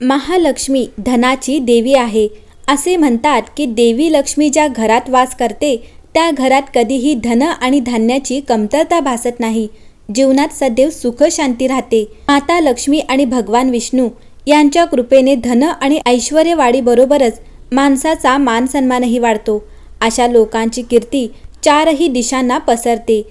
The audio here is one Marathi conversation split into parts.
महालक्ष्मी धनाची देवी आहे. असे म्हणतात की देवी लक्ष्मी ज्या घरात वास करते त्या घरात कधीही धन आणि धान्याची कमतरता भासत नाही. जीवनात सदैव सुख शांती राहते. माता लक्ष्मी आणि भगवान विष्णू यांच्या कृपेने धन आणि ऐश्वर्यवाढीबरोबरच माणसाचा मान सन्मानही वाढतो. अशा लोकांची कीर्ती चारही दिशांना पसरते.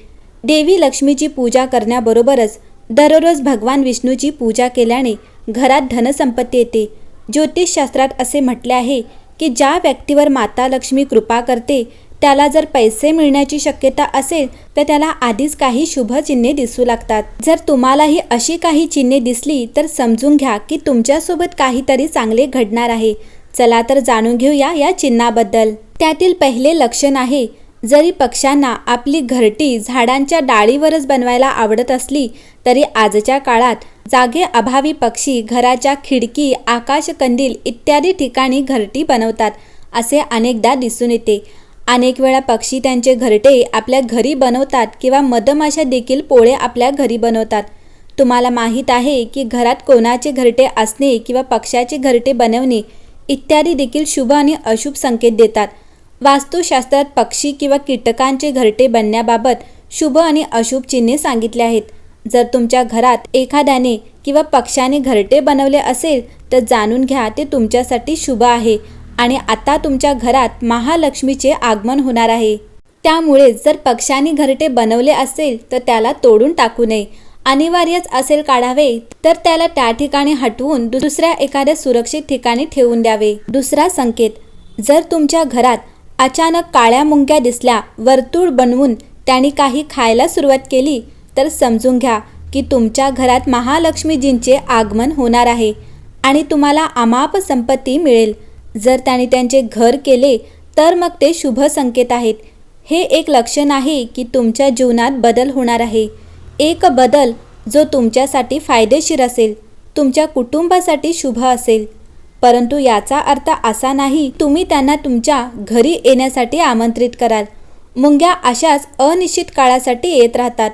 देवी लक्ष्मीची पूजा करण्याबरोबरच दररोज भगवान विष्णूची पूजा केल्याने घरात धनसंपत्ती येते. ज्योतिषशास्त्रात असे म्हटले आहे की ज्या व्यक्तीवर माता लक्ष्मी कृपा करते त्याला जर पैसे मिळण्याची शक्यता असेल तर त्याला आधीच काही शुभ चिन्हे दिसू लागतात. जर तुम्हालाही अशी काही चिन्हे दिसली तर समजून घ्या की तुमच्यासोबत काहीतरी चांगले घडणार आहे. चला तर जाणून घेऊया या चिन्हाबद्दल. त्यातील पहिले लक्षण आहे जरी पक्ष्यांना आपली घरटी झाडांच्या डाळीवरच बनवायला आवडत असली तरी आजच्या काळात जागे अभावी पक्षी घराच्या खिडकी आकाशकंदील इत्यादी ठिकाणी घरटी बनवतात असे अनेकदा दिसून येते. अनेक वेळा पक्षी त्यांचे घरटे आपल्या घरी बनवतात किंवा मधमाशा देखील पोळे आपल्या घरी बनवतात. तुम्हाला माहीत आहे की घरात कोणाचे घरटे असणे किंवा पक्ष्याचे घरटे बनवणे इत्यादी देखील शुभ आणि अशुभ संकेत देतात. वास्तुशास्त्रात पक्षी किंवा कीटकांचे घरटे बनण्याबाबत शुभ आणि अशुभ चिन्हे सांगितले आहेत. जर तुमच्या घरात एखाद्याने किंवा पक्षाने घरटे बनवले असेल तर जाणून घ्या ते तुमच्यासाठी शुभ आहे आणि आता तुमच्या घरात महालक्ष्मीचे आगमन होणार आहे. त्यामुळे जर पक्षाने घरटे बनवले असेल तर त्याला तोडून टाकू नये. अनिवार्यच असेल काढावे तर त्याला त्या ठिकाणी हटवून दुसऱ्या एखाद्या सुरक्षित ठिकाणी ठेवून द्यावे. दुसरा संकेत जर तुमच्या घरात अचानक काळ्या मुंग्या दिसल्या वर्तुळ बनवून त्यांनी काही खायला सुरुवात केली तर समजून घ्या की तुमच्या घरात महालक्ष्मीजींचे आगमन होणार आहे आणि तुम्हाला अमाप संपत्ती मिळेल. जर त्याने त्यांचे घर केले तर मग ते शुभ संकेत आहेत. हे एक लक्षण आहे की तुमच्या जीवनात बदल होणार आहे. एक बदल जो तुमच्यासाठी फायदेशीर असेल तुमच्या कुटुंबासाठी शुभ असेल. परंतु याचा अर्थ असा नाही तुम्ही त्यांना तुमच्या घरी येण्यासाठी आमंत्रित कराल. मुंग्या अशाच अनिश्चित काळासाठी येत राहतात.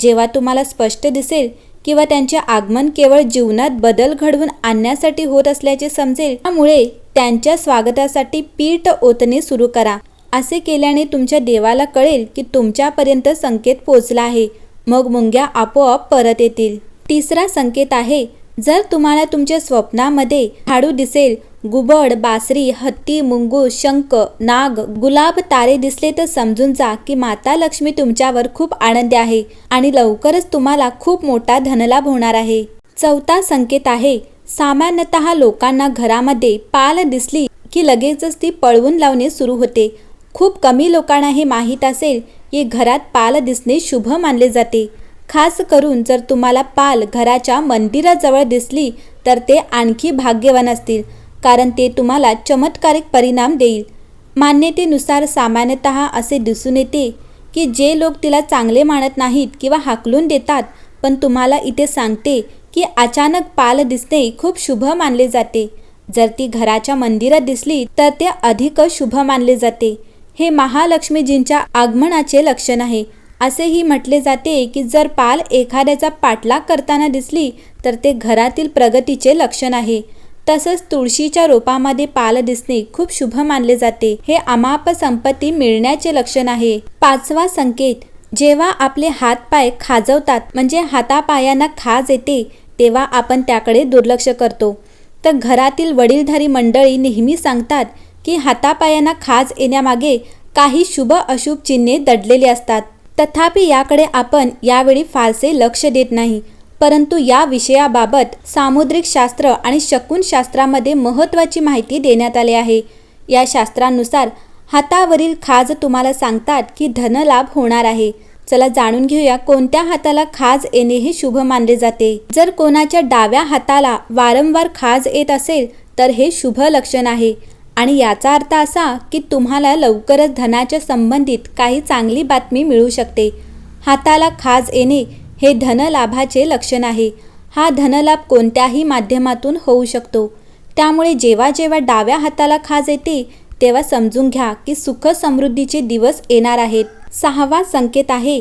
जेव्हा तुम्हाला स्पष्ट दिसेल किंवा त्यांचे आगमन केवळ जीवनात बदल घडवून आणण्यासाठी होत असल्याचे समजेल त्यामुळे त्यांच्या स्वागतासाठी पीठ ओतणे सुरू करा. असे केल्याने तुमच्या देवाला कळेल की तुमच्यापर्यंत संकेत पोचला आहे. मग मुंग्या आपोआप परत येतील. तिसरा संकेत आहे जर तुम्हाला तुमच्या स्वप्नामध्ये झाडू दिसेल गुबड बासरी हत्ती मुंगूस शंख नाग गुलाब तारे दिसले तर समजून जा की माता लक्ष्मी तुमच्यावर खूप आनंदी आहे आणि लवकरच तुम्हाला खूप मोठा धनलाभ होणार आहे. चौथा संकेत आहे सामान्यतः लोकांना घरामध्ये पाल दिसली की लगेचच ती पळवून लावणे सुरू होते. खूप कमी लोकांना हे माहीत असेल की घरात पाल दिसणे शुभ मानले जाते. खास करून जर तुम्हाला पाल घराच्या मंदिराजवळ दिसली तर ते आणखी भाग्यवान असतील. कारण ते तुम्हाला चमत्कारिक परिणाम देईल. मान्यतेनुसार सामान्यतः असे दिसून येते की जे लोक तिला चांगले मानत नाहीत किंवा हाकलून देतात पण तुम्हाला इथे सांगते की अचानक पाल दिसणे खूप शुभ मानले जाते. जर ती घराच्या मंदिरात दिसली तर ते अधिक शुभ मानले जाते. हे महालक्ष्मीजींच्या आगमनाचे लक्षण आहे. असेही म्हटले जाते की जर पाल एखाद्याचा पाठलाग करताना दिसली तर ते घरातील प्रगतीचे लक्षण आहे. तसंच तुळशीच्या रोपामध्ये पाल दिसणे खूप शुभ मानले जाते. हे अमाप संपत्ती मिळण्याचे लक्षण आहे. पाचवा संकेत जेव्हा आपले हात पाय खाजवतात म्हणजे हातापायांना खाज येते तेव्हा आपण त्याकडे दुर्लक्ष करतो. तर घरातील वडीलधारी मंडळी नेहमी सांगतात की हातापायांना खाज येण्यामागे काही शुभ अशुभ चिन्हे दडलेली असतात. तथापि याकडे आपण यावेळी फारसे लक्ष देत नाही. परंतु या विषयाबाबत सामुद्रिक शास्त्र आणि शकुनशास्त्रामध्ये महत्त्वाची माहिती देण्यात आली आहे. या शास्त्रानुसार हातावरील खाज तुम्हाला सांगतात की धनलाभ होणार आहे. चला जाणून घेऊया कोणत्या हाताला खाज येणे हे शुभ मानले जाते. जर कोणाच्या डाव्या हाताला वारंवार खाज येत असेल तर हे शुभ लक्षण आहे. आणि याचा अर्थ असा की तुम्हाला लवकरच धनाच्या संबंधित काही चांगली बातमी मिळू शकते. हाताला खाज येणे हे धनलाभाचे लक्षण आहे. हा धनलाभ कोणत्याही माध्यमातून होऊ शकतो. त्यामुळे जेव्हा जेव्हा डाव्या हाताला खाज येते तेव्हा समजून घ्या की सुख समृद्धीचे दिवस येणार आहेत. सहावा संकेत आहे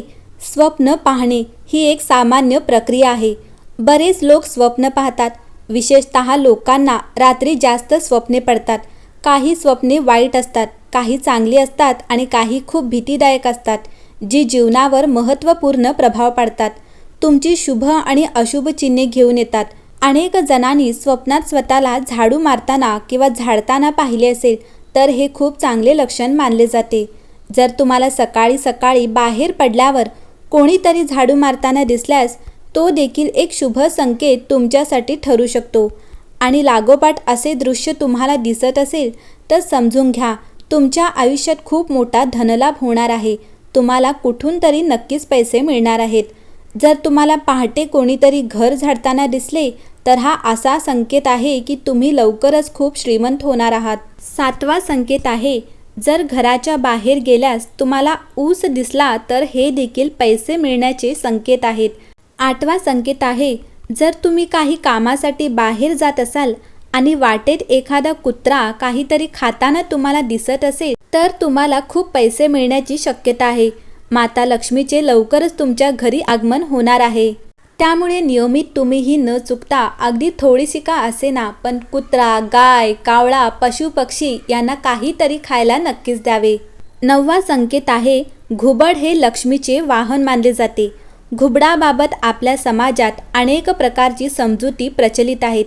स्वप्न पाहणे ही एक सामान्य प्रक्रिया आहे. बरेच लोक स्वप्न पाहतात. विशेषत लोकांना रात्री जास्त स्वप्ने पडतात. काही स्वप्ने वाईट असतात काही चांगली असतात आणि काही खूप भीतीदायक असतात जी जीवनावर महत्त्वपूर्ण प्रभाव पाडतात. तुमची शुभ आणि अशुभ चिन्हे घेऊन येतात. अनेक जणांनी स्वप्नात स्वतःला झाडू मारताना किंवा झाडताना पाहिले असेल तर हे खूप चांगले लक्षण मानले जाते. जर तुम्हाला सकाळी सकाळी बाहेर पडल्यावर कोणीतरी झाडू मारताना दिसल्यास तो देखील एक शुभ संकेत तुमच्यासाठी ठरू शकतो. आणि लागोपाठ असे दृश्य तुम्हाला दिसत असेल तर समजून घ्या तुमच्या आयुष्यात खूप मोठा धनलाभ होणार आहे. तुम्हाला कुठून तरी नक्कीच पैसे मिळणार आहेत. जर तुम्हाला पहाटे कोणीतरी घर झाडताना दिसले तर हा असा संकेत आहे की तुम्ही लवकरच खूप श्रीमंत होणार आहात. सातवा संकेत आहे जर घराच्या बाहेर गेल्यास तुम्हाला ऊस दिसला तर हे देखील पैसे मिळण्याचे संकेत आहेत. आठवा संकेत आहे जर तुम्ही काही कामासाठी बाहेर जात असाल आणि वाटेत एखादा कुत्रा काहीतरी खाताना तुम्हाला दिसत असेल तर तुम्हाला खूप पैसे मिळण्याची शक्यता आहे. माता लक्ष्मीचे लवकरच तुमच्या घरी आगमन होणार आहे. त्यामुळे नियमित तुम्हीही न चुकता अगदी थोडीशी का असेना पण कुत्रा गाय कावळा पशुपक्षी यांना काहीतरी खायला नक्कीच द्यावे. नववा संकेत आहे घुबड हे लक्ष्मीचे वाहन मानले जाते. घुबडाबाबत आपल्या समाजात अनेक प्रकारची समजुती प्रचलित आहेत.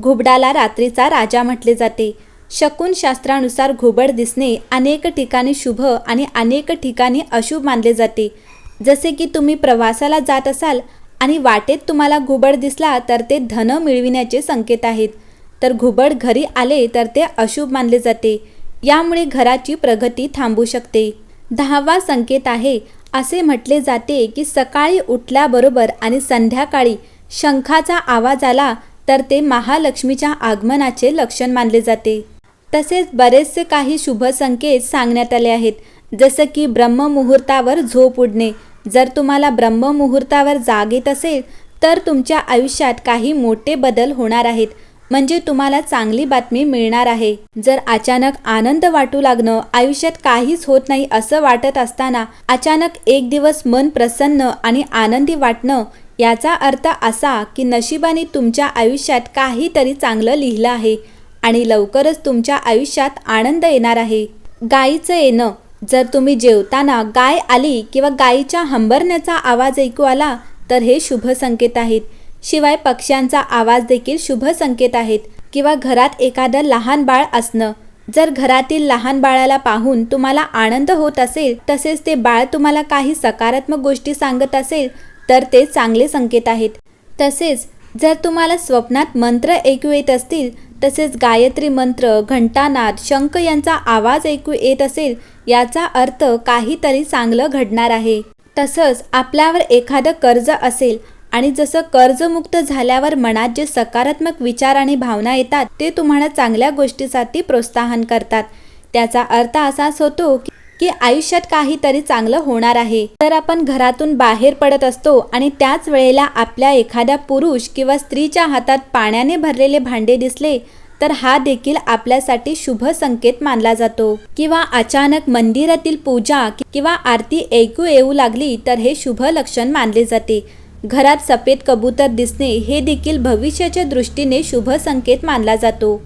घुबडाला रात्रीचा राजा म्हटले जाते. शकुनशास्त्रानुसार घुबड दिसणे अनेक ठिकाणी शुभ आणि अनेक ठिकाणी अशुभ मानले जाते. जसे की तुम्ही प्रवासाला जात असाल आणि वाटेत तुम्हाला घुबड दिसला तर ते धन मिळविण्याचे संकेत आहेत. तर घुबड घरी आले तर ते अशुभ मानले जाते. यामुळे घराची प्रगती थांबू शकते. दहावा संकेत आहे असे म्हटले जाते की सकाळी उठल्याबरोबर आणि संध्याकाळी शंखाचा आवाज आला तर ते महालक्ष्मीच्या आगमनाचे लक्षण मानले जाते. तसेच बरेचसे काही शुभ संकेत सांगण्यात आले आहेत. जसं की ब्रह्ममुहूर्तावर झोप उडणे. जर तुम्हाला ब्रह्ममुहूर्तावर जाग येत असेल तर तुमच्या आयुष्यात काही मोठे बदल होणार आहेत. म्हणजे तुम्हाला चांगली बातमी मिळणार आहे. जर अचानक आनंद वाटू लागणं आयुष्यात काहीच होत नाही असं वाटत असताना अचानक एक दिवस मन प्रसन्न आणि आनंदी वाटणं याचा अर्थ असा की नशिबाने तुमच्या आयुष्यात काहीतरी चांगलं लिहिलं आहे. आणि लवकरच तुमच्या आयुष्यात आनंद येणार आहे. गायीचं येणं जर तुम्ही जेवताना गाय आली किंवा गायीच्या हंबरण्याचा आवाज ऐकू आला तर हे शुभ संकेत आहेत. शिवाय पक्ष्यांचा आवाज देखील शुभ संकेत आहेत. किंवा घरात एखादं लहान बाळ असणं जर घरातील लहान बाळाला पाहून तुम्हाला आनंद होत असेल तसेच ते बाळ तुम्हाला काही सकारात्मक गोष्टी सांगत असेल तर ते चांगले संकेत आहेत. तसेच जर तुम्हाला स्वप्नात मंत्र ऐकू येत असतील तसेच गायत्री मंत्र घंटानाद शंख यांचा आवाज ऐकू येत असेल याचा अर्थ काहीतरी चांगलं घडणार आहे. तसंच आपल्यावर एखादं कर्ज असेल आणि जसं कर्जमुक्त झाल्यावर मनात जे सकारात्मक विचार आणि भावना येतात ते तुम्हाला चांगल्या गोष्टीसाठी प्रोत्साहन करतात. त्याचा अर्थ असाच होतो की की आयुष्यात काहीतरी चांगलं होणार आहे. तर आपण घरातून बाहेर पडत असतो आणि त्याच वेळेला आपल्या एखाद्या पुरुष किंवा स्त्रीच्या हातात पाण्याने भरलेले भांडे दिसले तर हा देखील आपल्यासाठी शुभ संकेत मानला जातो. किंवा अचानक मंदिरातील पूजा किंवा आरती ऐकू येऊ लागली तर हे शुभ लक्षण मानले जाते. घरात सफेद कबूतर दिसणे हे देखील भविष्याच्या दृष्टीने शुभ संकेत मानला जातो.